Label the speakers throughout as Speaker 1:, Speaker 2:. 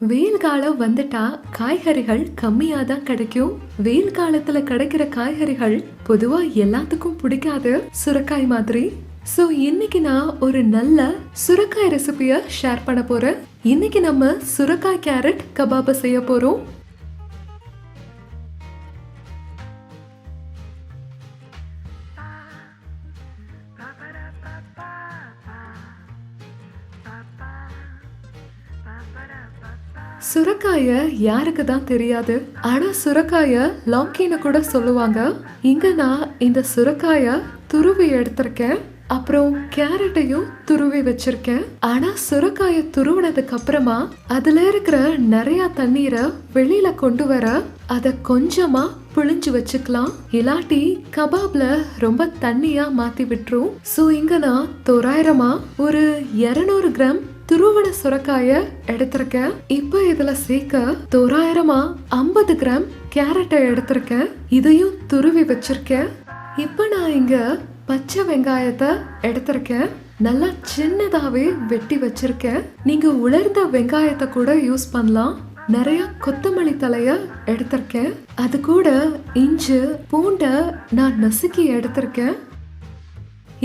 Speaker 1: வெயில் காலம் வந்துட்டா காய்கறிகள் கம்மியா தான் கிடைக்கும். வெயில் காலத்துல கிடைக்கிற காய்கறிகள் பொதுவா எல்லாத்துக்கும் பிடிக்காது சுரக்காய் மாதிரி. ஸோ இன்னைக்கு நான் ஒரு நல்ல சுரக்காய் ரெசிபியை ஷேர் பண்ண போறேன். இன்னைக்கு நம்ம சுரக்காய் கேரட் கபாப செய்ய போறோம். சுரக்காய யாருக்கு தான் தெரியாது? ஆனா சுரக்காய லாங்கின்னு கூட சொல்லுவாங்க. இங்க நான் இந்த சுரக்காய துருவி எடுத்திருக்கேன். அப்புறம் கேரட்டையும் துருவி வச்சிருக்கேன். ஆனா சுரக்காய துருவினதுக்கு அப்புறமா அதுல இருக்கிற நிறைய தண்ணீரை வெளியில கொண்டு வர அத கொஞ்சமா புழிஞ்சு வச்சுக்கலாம். இல்லாட்டி கபாப்ல ரொம்ப தண்ணியா மாத்தி விட்டுரும். சோ இங்க நான் தோராயிரமா ஒரு 200 கிராம் துருவன சுரக்காய எடுத்திருக்கேன் இப்போ இதுல சேர்க்க தோராயிரமா ஐம்பது கிராம் கேரட்டை எடுத்திருக்கேன் இதையும் துருவி வச்சிருக்கேன் இப்போ நான் இங்க பச்சை வெங்காயத்தை எடுத்திருக்கேன் நல்லா சின்னதாவே வெட்டி வச்சிருக்கேன் நீங்க உலர்ந்த வெங்காயத்தை கூட யூஸ் பண்ணலாம். நிறைய கொத்தமல்லி தலைய எடுத்திருக்கேன் அது கூட இஞ்சி பூண்டை நான் நசுக்கி எடுத்திருக்கேன்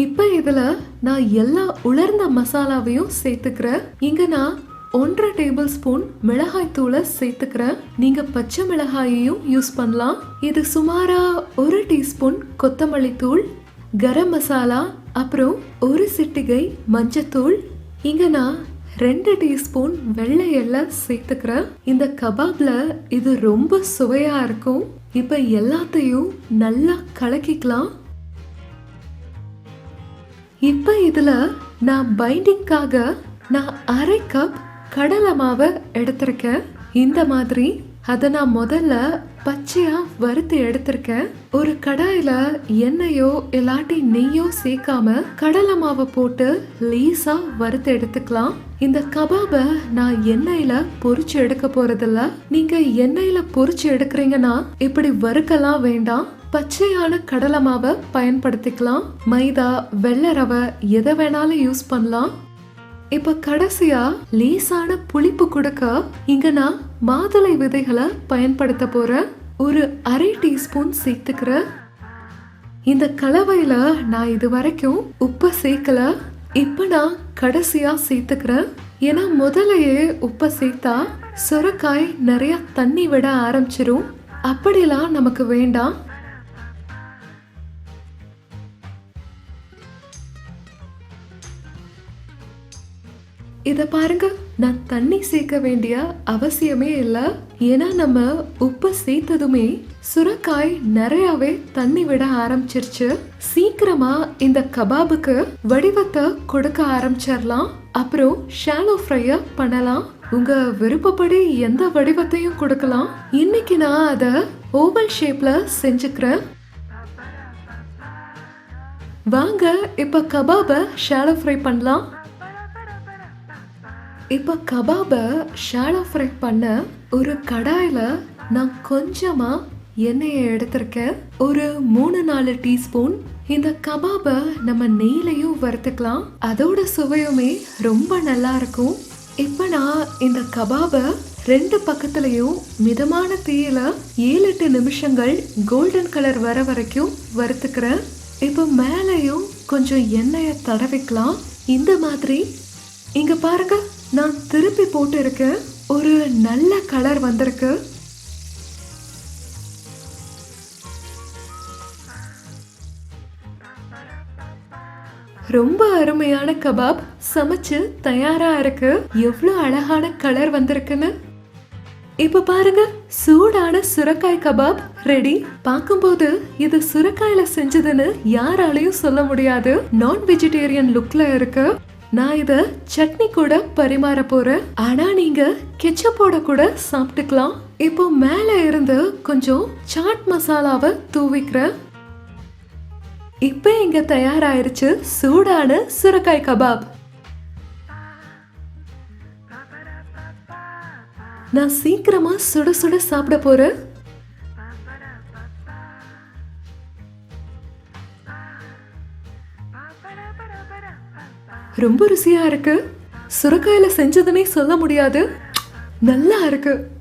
Speaker 1: இப்போ இதில் நான் எல்லா உலர்ந்த மசாலாவையும் சேர்த்துக்கிறேன். இங்கே நான் ஒன்றரை டேபிள் ஸ்பூன் மிளகாய் தூளை சேர்த்துக்கிறேன். நீங்க பச்சை மிளகாயையும் யூஸ் பண்ணலாம். இது சுமாரா ஒரு டீஸ்பூன் கொத்தமல்லி தூள் கரம் மசாலா அப்புறம் ஒரு சிட்டிகை மஞ்சத்தூள் இங்க நான் ரெண்டு டீஸ்பூன் வெள்ளை எண்ணெய் சேர்த்துக்கிறேன். இந்த கபாப்ல இது ரொம்ப சுவையா இருக்கும். இப்ப எல்லாத்தையும் நல்லா கலக்கிக்கலாம். இப்போ இதில் நான் பைண்டிங்காக நான் அரை கப் கடலை மாவை எடுத்திருக்கேன். இந்த மாதிரி அதை நான் முதல்ல பச்சையா வறுத்து எடுத்திருக்கேன். ஒரு கடாயில எண்ணெயோ இல்லாட்டி நெய்யோ சேர்க்காம கடலை மாவை போட்டு லேசா வறுத்து எடுத்துக்கலாம். இந்த கபாபை நான் எண்ணெயில பொறிச்சு எடுக்க போறதில்ல. நீங்க எண்ணெயில பொறிச்சு எடுக்கிறீங்கன்னா இப்படி வறுக்கலாம் வேண்டாம். பச்சையான கடலை மாவை பயன்படுத்திக்கலாம். மைதா வெள்ளை ரவை எதை வேணாலும் யூஸ் பண்ணலாம். இப்ப கடைசியா லேசான புளிப்பு கொடுக்க இங்க நான் மாதுளை விதைகளை பயன்படுத்த போறேன். ஒரு அரை டீஸ்பூன் சேர்த்துக்கிறேன் இந்த கலவையில நான் இது வரைக்கும் உப்பை சேர்க்கல. இப்ப நான் கடைசியா சேர்த்துக்கிறேன். ஏன்னா முதலையே உப்பை சேர்த்தா சுரக்காய் நிறைய தண்ணி விட ஆரம்பிச்சிரும். அப்படிலாம் நமக்கு வேண்டாம். இதை பாருங்க நான் தண்ணி சேர்க்க வேண்டிய அவசியமே இல்லை. ஏன்னா நம்ம உப்பு சேர்த்ததுமே சுரக்காய் நிறையவே தண்ணி விட ஆரம்பிச்சிருச்சு. சீக்கிரமா இந்த கபாபுக்கு வடிவத்தை கொடுக்க ஆரம்பிச்சிடலாம் அப்புறம் ஷாலோ ஃப்ரைய பண்ணலாம். உங்க விருப்பப்படி எந்த வடிவத்தையும் கொடுக்கலாம். இன்னைக்கு நான் அதை ஓவல் ஷேப்ல செஞ்சுக்கிறேன். வாங்க இப்ப கபாப ஷாலோ ஃப்ரை பண்ணலாம். இப்போ கபாபை ஷாலோ ஃப்ரை பண்ண ஒரு கடாயில் நான் கொஞ்சமாக எண்ணெயை எடுத்திருக்கேன். ஒரு மூணு நாலு டீஸ்பூன் இந்த கபாபை நம்ம நெய்லையும் வறுத்துக்கலாம். அதோட சுவையுமே ரொம்ப நல்லா இருக்கும். இப்போ நான் இந்த கபாபை ரெண்டு பக்கத்துலையும் மிதமான தீயில ஏழு எட்டு நிமிஷங்கள் கோல்டன் கலர் வர வரைக்கும் வறுத்துக்கிறேன். இப்போ மேலேயும் கொஞ்சம் எண்ணெயை தடவிக்கலாம். இந்த மாதிரி. இங்க பாருங்க. நான் திருப்பி போட்டு இருக்கேன் ஒரு நல்ல கலர் வந்திருக்கு. ரொம்ப அருமையான கபாப் சமைச்சு தயாரா இருக்கு. எவ்வளோ அழகான கலர் வந்திருக்குன்னு. இப்ப பாருங்க சூடான சுரக்காய் கபாப். ரெடி பார்க்கும்போது இது சுரக்காயில செஞ்சதுன்னு யாராலையும் சொல்ல முடியாது. நான் வெஜிடேரியன் லுக்ல இருக்கு. நான் இத சட்னி கூட பரிமாற போறேன். ஆனா நீங்க கெச்சப்போட கூட சாப்பிட்டுக்கலாம். இப்போ மேல இருந்து கொஞ்சம் சாட் மசாலாவை தூவிக்கிறேன். இப்போ இங்க தயாராயிருச்சு சூடான சுரக்காய் கபாப். நான் சீக்கிரமா சுட சுட சாப்பிட போறேன். ரொம்ப ருசியா இருக்கு. சுரக்காயில செஞ்சதுன்னே சொல்ல முடியாது. நல்லா இருக்குது